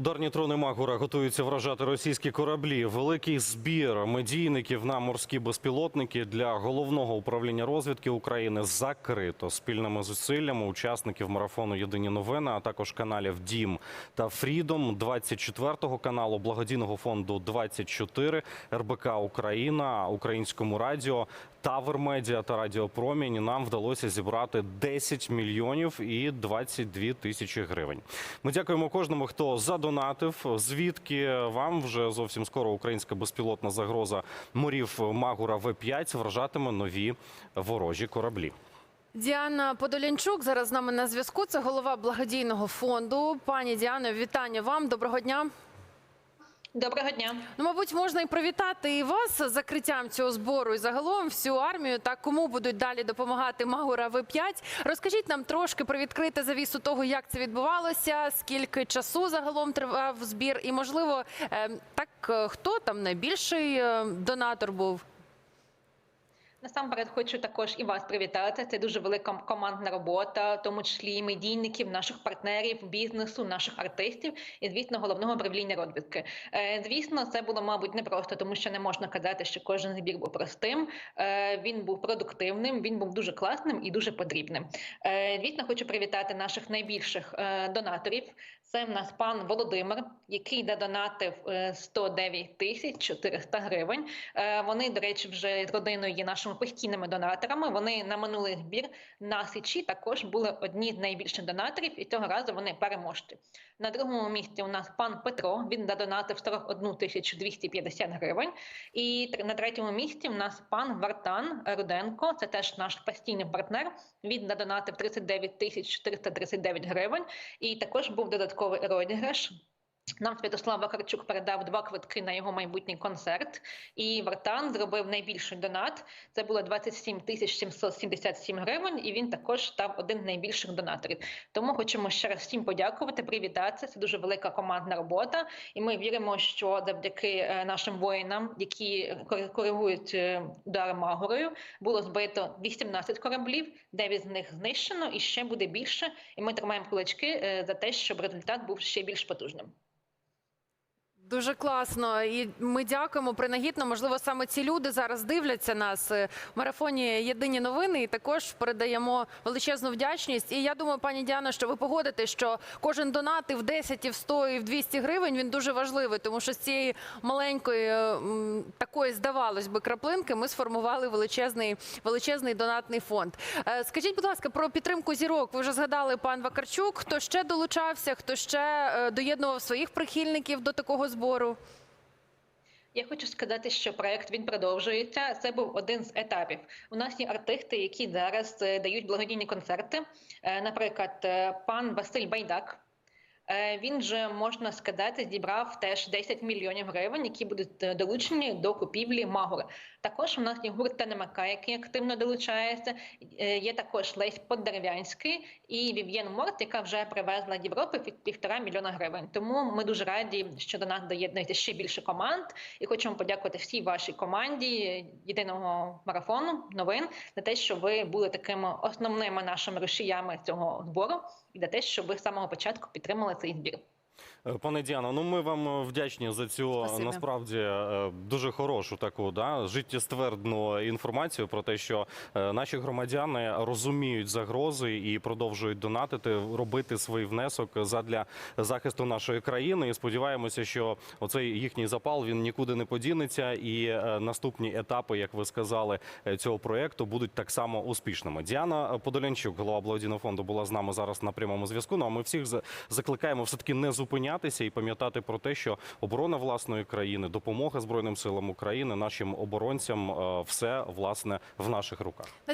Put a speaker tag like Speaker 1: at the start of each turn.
Speaker 1: Ударні трони Магура готуються вражати російські кораблі. Великий збір медійників на морські безпілотники для головного управління розвідки України закрито спільними зусиллями учасників марафону Єдині новини, а також каналів Дім та Фрідом, 24 каналу благодійного фонду 24 РБК Україна, Українському радіо. Тавер Медіа та Радіо Промінь нам вдалося зібрати 10 мільйонів і 22 тисячі гривень. Ми дякуємо кожному, хто задонатив. Звідки вам вже зовсім скоро українська безпілотна загроза морів Магура В5 вражатиме нові ворожі кораблі.
Speaker 2: Діана Подолянчук зараз з нами на зв'язку. Це голова благодійного фонду. Пані Діано, вітання вам. Доброго дня.
Speaker 3: Доброго дня.
Speaker 2: Ну, мабуть, можна і привітати і вас з закриттям цього збору і загалом всю армію. та кому будуть далі допомагати Магура В5. Розкажіть нам трошки про відкрите завісу того, як це відбувалося, скільки часу загалом тривав збір, і можливо, е, так е, хто там найбільший е, донатор був.
Speaker 3: Насамперед хочу також і вас привітати. Це дуже велика командна робота, в тому числі і медійників, наших партнерів, бізнесу, наших артистів і звісно головного управління розвідки. Е, Звісно, це було мабуть непросто, тому що не можна казати, що кожен збір був простим. Е, Він був продуктивним, він був дуже класним і дуже потрібним. Е, Звісно, хочу привітати наших найбільших донаторів. Це в нас пан Володимир, який додонатив е, 109 тисяч 400 гривень. Е, Вони, до речі, вже з родиною є нашими постійними донаторами. Вони на минулий збір на Січі також були одні з найбільших донаторів, і цього разу вони переможці. На другому місці у нас пан Петро. Він додонатив 41 тисячу 250 гривень. І на третьому місці у нас пан Вартан Руденко. Це теж наш постійний партнер. Він додонатив 39 тисяч 439 гривень. І також був додатковий розіграш. Нам Святослав Вакарчук передав два квитки на його майбутній концерт, і Вартан зробив найбільший донат. Це було 27 тисяч 777 гривень, і він також став один з найбільших донаторів. Тому хочемо ще раз всім подякувати, привітатися. Це дуже велика командна робота, і ми віримо, що завдяки е, нашим воїнам, які кор- коригують е, удари Магорою, було збито 18 кораблів, 9 з них знищено, і ще буде більше. І ми тримаємо кулачки е, за те, щоб результат був ще більш потужним.
Speaker 2: Дуже класно, і ми дякуємо. Принагідно, можливо, саме ці люди зараз дивляться нас е, в марафоні Єдині новини. І також передаємо величезну вдячність. І я думаю, пані Діано, що ви погодите, що кожен донат і в 10, і в 100, і в 200 гривень він дуже важливий, тому що з цієї маленької е, такої здавалось би краплинки ми сформували величезний величезний донатний фонд. Е, Скажіть, будь ласка, про підтримку зірок. Ви вже згадали пан Вакарчук. Хто ще долучався? Хто ще доєднував своїх прихильників до такого збору?
Speaker 3: Я хочу сказати, що проект він продовжується. Це був один з етапів. У нас є артисти, які зараз е, дають благодійні концерти. Е, Наприклад, е, пан Василь Байдак. Е, Він же можна сказати, зібрав теж 10 мільйонів гривень, які будуть е, долучені до купівлі Магури. Також у нас є гурт Танемака, який активно долучається. Е, Є також Лесь Поддерев'янський і Вів'єн Морт, яка вже привезла з Європи півтора мільйона гривень. Тому ми дуже раді, що до нас доєднується ще більше команд. І хочемо подякувати всій вашій команді єдиного марафону новин за те, що ви були такими основними нашими рушіями цього збору, і за те, що ви з самого початку підтримали цей збір.
Speaker 1: Е, Пане Діано, ну ми вам е, вдячні за цю
Speaker 2: Спасибі.
Speaker 1: насправді е, дуже хорошу таку да життєствердну інформацію про те, що е, наші громадяни розуміють загрози і продовжують донатити, робити свій внесок задля захисту нашої країни. І сподіваємося, що оцей їхній запал він нікуди не подінеться, і е, наступні етапи, як ви сказали, е, цього проекту будуть так само успішними. Діана Подолянчук, голова благодійного фонду, була з нами зараз на прямому зв'язку. Ну а ми всіх закликаємо все таки не зупинятися і пам'ятати про те, що оборона власної країни, допомога збройним силам України, нашим оборонцям, е, все власне в наших руках.